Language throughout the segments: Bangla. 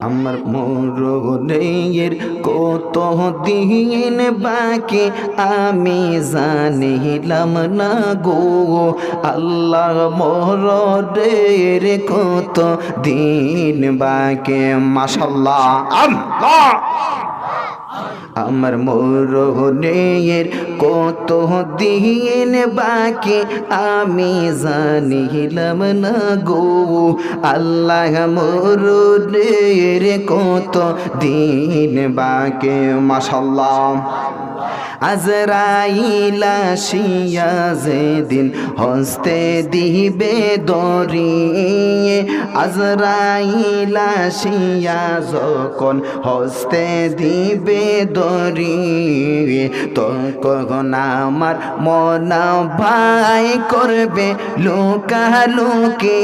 আমার মরণের কত দিন বাকি আমি জানিলাম না গো। আল্লাহ মরণের কত দিন বাকি মাসাল্লাহ আল্লাহ! আমার মরণের কত দিন বাকি আমি জানিলাম না গো। আল্লাহ মরণের কত দিন বাকি মাশাল্লাহ আজরাইলা শিয়া যেদিন হস্তে দিবে দরি আজরাইলা শিয়া যখন হস্তে দিবে দরি তখন আমার মনা ভাই করবে লোকা লোকে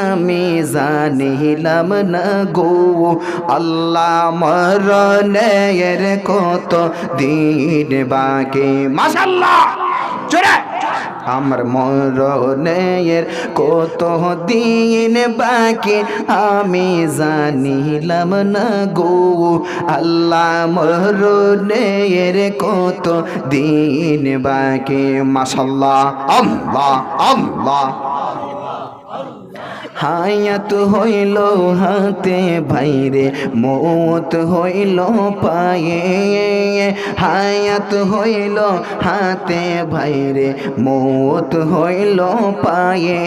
আমি জানিলাম না গো। আল্লাহ মরণের কত দিন বাকি। মাশাল্লাহ জোরে। আমার মরণের কত দিন বাকি, আমি জানিলাম না গো। আল্লাহ মরণের কত দিন বাকি মাশাল্লাহ আল্লাহ আল্লাহ। হায়াত হইল হাতে ভাইরে, মত হইল পায়ে। হায়াত হইল হাতে ভাইরে, মত হইল পায়ে।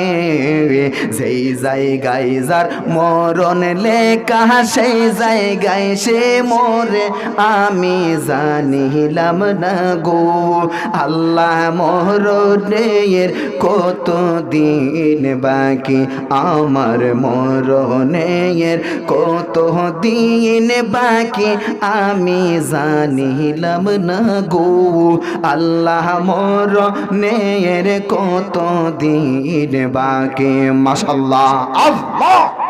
যেই জায়গায় যার মরণ লেখা, সেই জায়গায় সে মরে। আমি জানিলাম না গো, আল্লাহ মরণের কত দিন বাকি? আমার মরণের কত দিন বাকি আমি জানিলাম না গো। আল্লাহ মর নেয়ের কত দিন বাকি? মাসাল্লাহ আল্লাহ!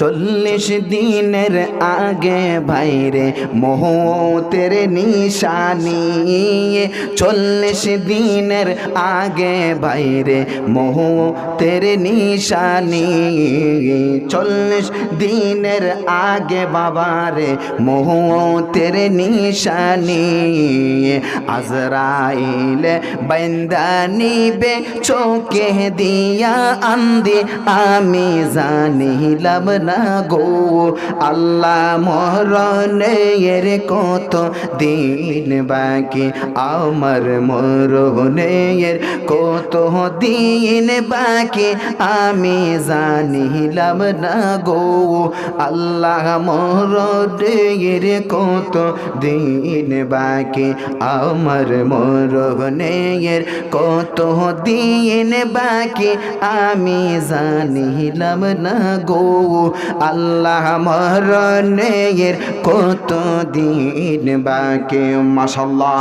চল্লিশ দিনের আগে ভাইরে মোহতের নিশানি। চল্লিশ দিনের আগে ভাইরে মোহতের নিশানি। চল্লিশ দিনের আগে বাবারে মোহতের নিশানি। আজরাইলে বন্দানিবে চোখে দিয়া আন্দি, আমি জানিলাম না গো। আল্লাহ মরণের কত দিন বাকি? আমার মরণের কত দিন বাকি? আমি জানিলাম না গো। আল্লাহ মরণের কত দিন বাকি? আমার মরণের কত দিন বাকি? আমি জানিলাম না গো। আল্লাহ মরণের কত দিন বাকি মাসাল্লাহ